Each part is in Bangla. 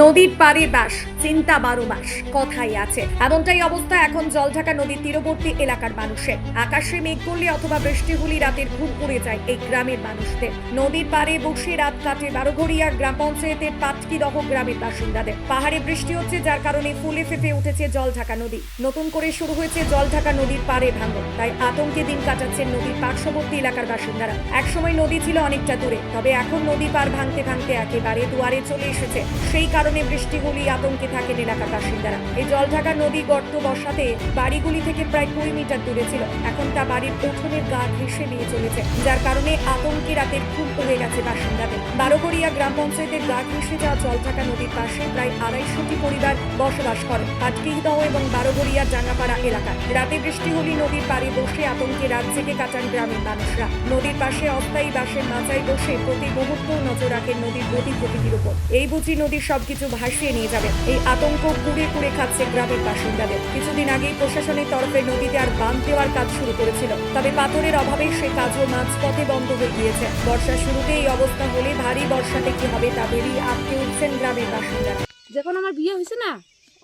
নদীর পাড়ে বাস, চিন্তা বারো মাস, কথাই আছে। এমনটাই অবস্থা এখন জলঢাকা নদীর তীরবর্তী এলাকার মানুষের। আকাশে মেঘ করলে অথবা বৃষ্টি হলে রাতের ঘুম উড়ে যায় এই গ্রামের মানুষদের। নদীর পাড়ে বসে রাত কাটে বারোঘড়িয়া গ্রাম পঞ্চায়েতের পাটকিদহ গ্রামের বাসিন্দাদের। পাহাড়ে বৃষ্টি হচ্ছে, যার কারণে ফুলে ফেপে উঠেছে জলঢাকা নদী। নতুন করে শুরু হয়েছে জলঢাকা নদীর পাড়ে ভাঙন। তাই আতঙ্কে দিন কাটাচ্ছেন নদীর পার্শ্ববর্তী এলাকার বাসিন্দারা। একসময় নদী ছিল অনেকটা দূরে, তবে এখন নদী পার ভাঙতে ভাঙতে একেবারে দুয়ারে চলে এসেছে। সেই কারণে বৃষ্টি বৃষ্টিগুলি আতঙ্কে থাকেন এলাকার বাসিন্দারা এই জলঢাকা নদী গর্ত বসাতে বাড়িগুলি থেকে প্রায় কুড়ি মিটার দূরে ছিল। এখন তা বাড়ির উঠোনের গা ঘেসে নিয়ে চলেছে, যার কারণে আতঙ্কে রাতের ঘুম উড়ে গেছে বাসিন্দাদের। বারোগড়িয়া গ্রাম পঞ্চায়েতের গা ঘেসে যাওয়া জলঢাকা নদীর পাশে প্রায় আড়াইশোটি পরিবার বসবাস করে পাটকিদহ এবং বারোগড়িয়া ডাঙ্গাপাড়া এলাকা রাতে বৃষ্টি হলেই নদীর পাড়ে বসে আতঙ্কে রাত জেগে কাটান গ্রামের মানুষরা। নদীর পাশে অস্থায়ী বাসের মাচায় বসে প্রতি মুহূর্ত নজর রাখেন নদীর গতি প্রকৃতির উপর। এই বুঝি নদীর সবকিছু ভাসিয়ে নিয়ে যাবে। এই আতঙ্ক কুড়ে কুড়ে খাচ্ছে গ্রামের বাসিন্দাদের। কিছুদিন আগেই প্রশাসনের তরফে নদীতে আর বাঁধ দেওয়ার কাজ শুরু করেছিল। তবে পাথরের অভাবে সে কাজও মাঝপথে বন্ধ হয়ে গিয়েছে। বর্ষার শুরুতে এই অবস্থা হলে ভারী বর্ষাতে কি হবে তা ভেবেই আটকে উঠছেন গ্রামের বাসিন্দারা। যখন আমার বিয়ে হয়েছে না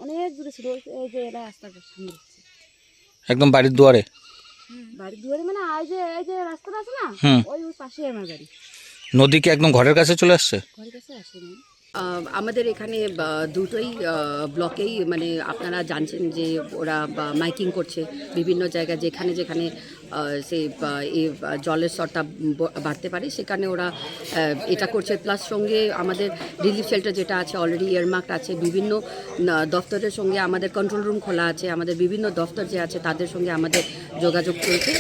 অনেক দূরে ছিল। এই যে রাস্তাটা সামনে একদম বাড়ির দুয়ারে? বাড়ির দুয়ারে মানে এই যে এই যে রাস্তাটা আছে না ওই ওই পাশে আমার বাড়ি। নদী কি একদম ঘরের কাছে চলে আসছে? ঘরের কাছে আসেনি। আমাদের এখানে দুটোই ব্লকেই মানে আপনারা জানছেন যে ওরা মাইকিং করছে বিভিন্ন জায়গায় যেখানে যেখানে সেই জলের স্তরটা বাড়তে পারে সেখানে ওরা এটা করছে। প্লাস সঙ্গে আমাদের রিলিফ শেল্টার যেটা আছে অলরেডি এয়ারমার্ক আছে। বিভিন্ন আহ, দপ্তরের সঙ্গে আমাদের কন্ট্রোল রুম খোলা আছে। আমাদের বিভিন্ন দপ্তর যে আছে তাদের সঙ্গে আমাদের যোগাযোগ চলছে।